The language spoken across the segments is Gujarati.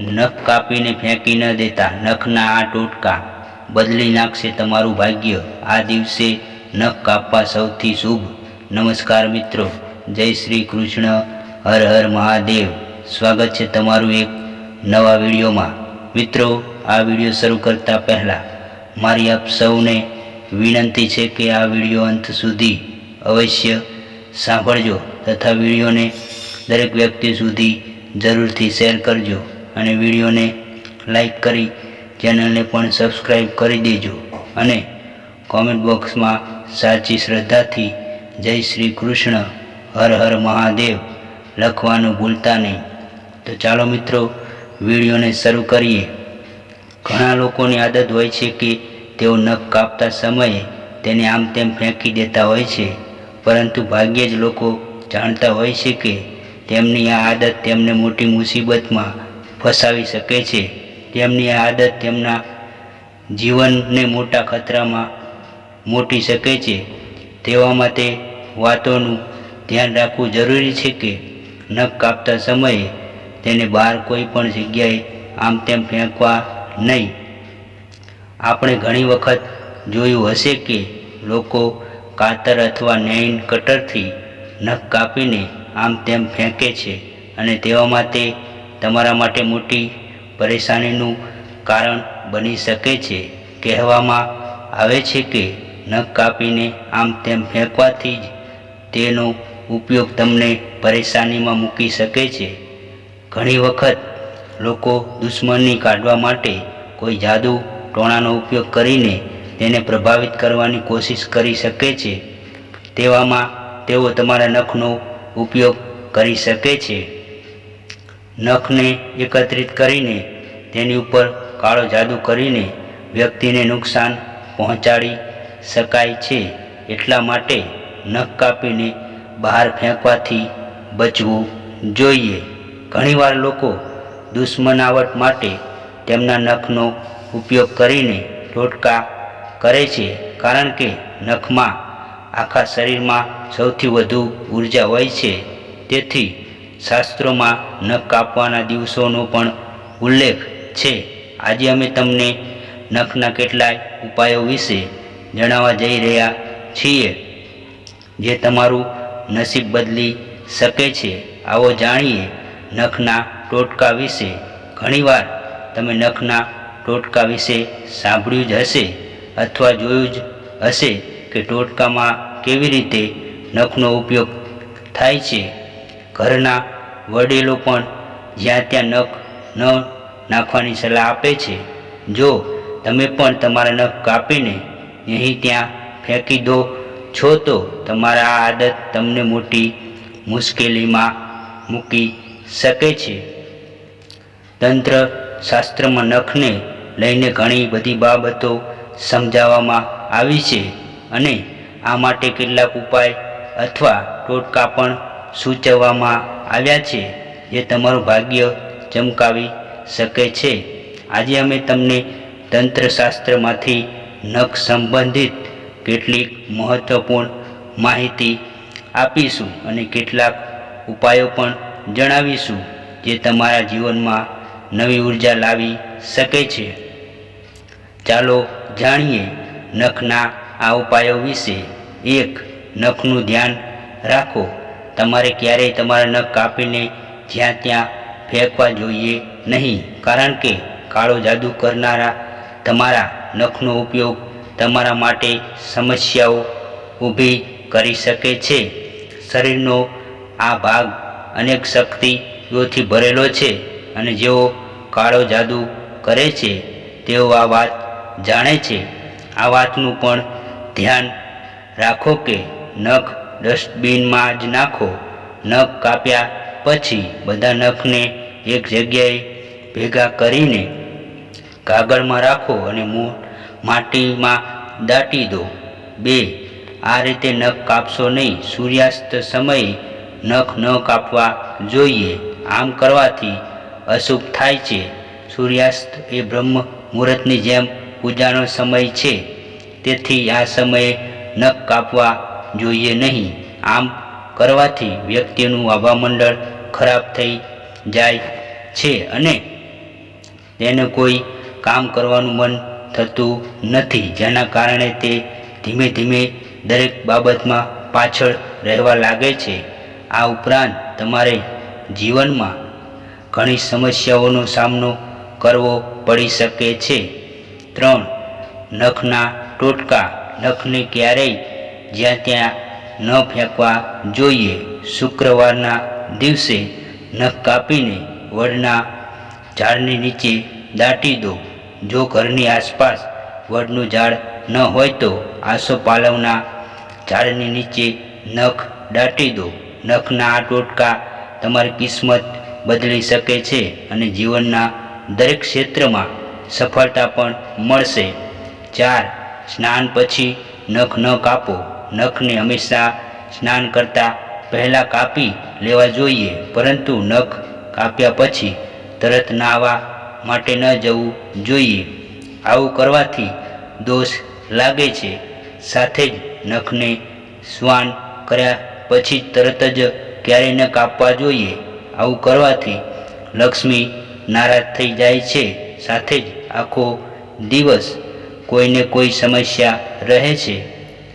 નખ કાપીને ફેંકી ન દેતા, નખના આ ટોટકા બદલી નાખશે તમારું ભાગ્ય. આ દિવસે નખ કાપવા સૌથી શુભ. નમસ્કાર મિત્રો, જય શ્રી કૃષ્ણ, હર હર મહાદેવ. સ્વાગત છે તમારું એક નવા વિડીયોમાં. મિત્રો, આ વીડિયો શરૂ કરતા પહેલાં મારી આપ સૌને વિનંતી છે કે આ વીડિયો અંત સુધી અવશ્ય સાંભળજો તથા વિડીયોને દરેક વ્યક્તિ સુધી જરૂરથી શેર કરજો. અને વિડીયોને લાઈક કરી ચેનલને પણ સબસ્ક્રાઈબ કરી દેજો. અને કોમેન્ટ બોક્સમાં સાચી શ્રદ્ધાથી જય શ્રી કૃષ્ણ, હર હર મહાદેવ લખવાનું ભૂલતા નહીં. તો ચાલો મિત્રો, વિડીયોને શરૂ કરીએ. ઘણા લોકોની આદત હોય છે કે તેઓ નખ કાપતા સમયે તેને આમ તેમ ફેંકી દેતા હોય છે. પરંતુ ભાગ્યે જ લોકો જાણતા હોય છે કે તેમની આ આદત તેમને મોટી મુસીબતમાં ફસાવી શકે છે. તેમની આદત તેમના જીવનને મોટા ખતરામાં મોટી શકે છે. તેવા માટે વાતોનું ધ્યાન રાખવું જરૂરી છે કે નખ કાપતા સમયે તેને બહાર કોઈ પણ જગ્યાએ આમ તેમ ફેંકવા નહીં. આપણે ઘણી વખત જોયું હશે કે લોકો કાતર અથવા નેઇન કટરથી નખ કાપીને આમ તેમ ફેંકે છે અને તેવા તે તમારા માટે મોટી પરેશાનીનું કારણ બની શકે છે. કહેવામાં આવે છે કે નખ કાપીને આમ તેમ ફેંકવાથી જ તેનો ઉપયોગ તમને પરેશાનીમાં મૂકી શકે છે. ઘણી વખત લોકો દુશ્મની કાઢવા માટે કોઈ જાદુ ટોણાનો ઉપયોગ કરીને તેને પ્રભાવિત કરવાની કોશિશ કરી શકે છે. તેવામાં તેઓ તમારા નખનો ઉપયોગ કરી શકે છે. નખને એકત્રિત કરીને તેની ઉપર કાળો જાદુ કરીને વ્યક્તિને નુકસાન પહોંચાડી શકાય છે. એટલા માટે નખ કાપીને બહાર ફેંકવાથી બચવું જોઈએ. ઘણીવાર લોકો દુશ્મનાવટ માટે તેમના નખનો ઉપયોગ કરીને ટોટકા કરે છે, કારણ કે નખમાં આખા શરીરમાં સૌથી વધુ ઊર્જા હોય છે. તેથી શાસ્ત્રોમાં નખ કાપવાના દિવસોનો પણ ઉલ્લેખ છે. આજે અમે તમને નખના કેટલાય ઉપાયો વિશે જણાવવા જઈ રહ્યા છીએ, જે તમારું નસીબ બદલી શકે છે. આવો જાણીએ નખના ટોટકા વિશે. ઘણીવાર તમે નખના ટોટકા વિશે સાંભળ્યું જ હશે અથવા જોયું જ હશે કે ટોટકામાં કેવી રીતે નખનો ઉપયોગ થાય છે. ઘરના વડીલો પણ જ્યાં ત્યાં નખ ન નાખવાની સલાહ આપે છે. જો તમે પણ તમારા નખ કાપીને અહીં ત્યાં ફેંકી દો, છો તો તમારા આ આદત તમને મોટી મુશ્કેલીમાં મૂકી શકે છે. તંત્ર શાસ્ત્રમાં નખને લઈને ઘણી બધી બાબતો સમજાવવામાં આવી છે અને આ માટે કેટલાક ઉપાય અથવા ટોટકા પણ સૂચવવામાં આવ્યા છે જે તમારું ભાગ્ય ચમકાવી શકે છે. આજે અમે તમને તંત્રશાસ્ત્રમાંથી નખ સંબંધિત કેટલીક મહત્વપૂર્ણ માહિતી આપીશું અને કેટલાક ઉપાયો પણ જણાવીશું જે તમારા જીવનમાં નવી ઊર્જા લાવી શકે છે. ચાલો જાણીએ નખના આ ઉપાયો વિશે. એક, નખનું ધ્યાન રાખો. તમારે ક્યારેય તમારા નખ કાપીને જ્યાં ત્યાં ફેંકવા જોઈએ નહીં. કારણ કે કાળો જાદુ કરનારા તમારા નખનો ઉપયોગ તમારા માટે સમસ્યાઓ ઊભી કરી શકે છે. શરીરનો આ ભાગ અનેક શક્તિઓથી ભરેલો છે અને જેઓ કાળો જાદુ કરે છે, તેઓ આ વાત જાણે છે. આ વાતનું પણ ધ્યાન રાખો કે નખ ડસ્ટબિનમાં જ નાખો. નખ કાપ્યા પછી બધા નખને એક જગ્યાએ ભેગા કરીને કાગળમાં રાખો અને માટીમાં દાટી દો. બે, આ રીતે નખ કાપશો નહીં. સૂર્યાસ્ત સમયે નખ ન કાપવા જોઈએ. આમ કરવાથી અશુભ થાય છે. સૂર્યાસ્ત એ બ્રહ્મ મુહૂર્તની જેમ પૂજાનો સમય છે. તેથી આ સમયે નખ કાપવા જોઈએ નહીં. આમ કરવાથી વ્યક્તિનું આભામંડળ ખરાબ થઈ જાય છે અને તેને કોઈ કામ કરવાનું મન થતું નથી, જેના કારણે તે ધીમે ધીમે દરેક બાબતમાં પાછળ રહેવા લાગે છે. આ ઉપરાંત તમારે જીવનમાં ઘણી સમસ્યાઓનો સામનો કરવો પડી શકે છે. ત્રણ, નખના ટોટકા. નખને ક્યારેય જ્યાં ત્યાં ન ફેંકવા જોઈએ. શુક્રવારના દિવસે નખ કાપીને વડના ઝાડની નીચે દાટી દો. જો ઘરની આસપાસ વડનું ઝાડ ન હોય તો આસોપાલવના ઝાડની નીચે નખ દાટી દો. નખના આ ટોટકા તમારી કિસ્મત બદલી શકે છે અને જીવનના દરેક ક્ષેત્રમાં સફળતા પણ મળશે. ચાર, સ્નાન પછી નખ ન કાપો. નખને હંમેશા સ્નાન કરતાં પહેલાં કાપી લેવા જોઈએ. પરંતુ નખ કાપ્યા પછી તરત નાહવા માટે ન જવું જોઈએ. આવું કરવાથી દોષ લાગે છે. સાથે જ નખને સ્વાન કર્યા પછી તરત જ ક્યારેય ન કાપવા જોઈએ. આવું કરવાથી લક્ષ્મી નારાજ થઈ જાય છે. સાથે જ આખો દિવસ કોઈને કોઈ સમસ્યા રહે છે.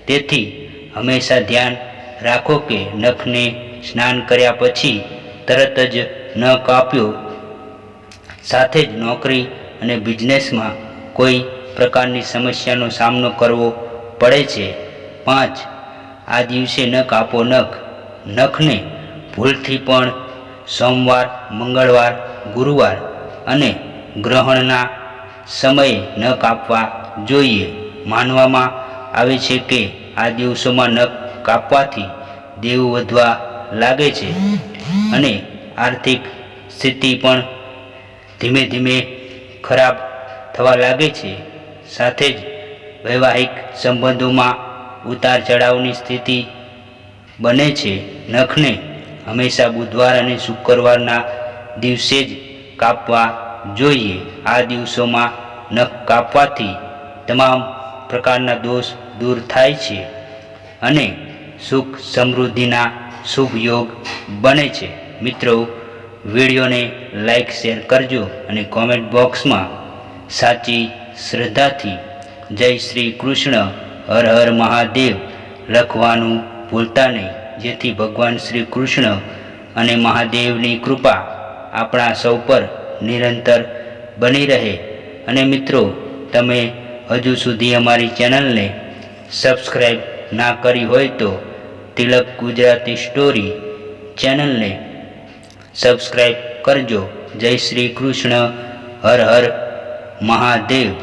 તેથી હંમેશા ધ્યાન રાખો કે નખને સ્નાન કર્યા પછી તરત જ ન કાપ્યો સાથે જ નોકરી અને બિઝનેસમાં કોઈ પ્રકારની સમસ્યાનો સામનો કરવો પડે છે. પાંચ, આ દિવસે ન કાપો નખ. નખને ભૂલથી પણ સોમવાર, મંગળવાર, ગુરુવાર અને ગ્રહણના સમયે ન કાપવા જોઈએ. માનવામાં આવે છે કે આ દિવસોમાં નખ કાપવાથી દેવ વધવા લાગે છે. અને આર્થિક સ્થિતિ પણ ધીમે ધીમે ખરાબ થવા લાગે છે. સાથે જ વૈવાહિક સંબંધોમાં ઉતાર ચઢાવની સ્થિતિ બને છે. નખને હંમેશા બુધવાર અને શુક્રવારના દિવસે જ કાપવા જોઈએ. આ દિવસોમાં નખ કાપવાથી તમામ પ્રકારના દોષ દૂર થાય છે અને સુખ સમૃદ્ધિના શુભ યોગ બને છે. મિત્રો, વિડીયોને લાઈક, શેર કરજો અને કોમેન્ટ બોક્સમાં સાચી શ્રદ્ધાથી જય શ્રી કૃષ્ણ, હર હર મહાદેવ લખવાનું ભૂલતા નહીં. જેથી ભગવાન શ્રી કૃષ્ણ અને મહાદેવની કૃપા આપણા સૌ પર નિરંતર બની રહે. અને મિત્રો, તમે હજુ સુધી અમારી ચેનલને સબસ્ક્રાઈબ ના કરી હોય તો તિલક ગુજરાતી સ્ટોરી ચેનલને સબસ્ક્રાઈબ કરજો. જય શ્રી કૃષ્ણ. હર હર મહાદેવ.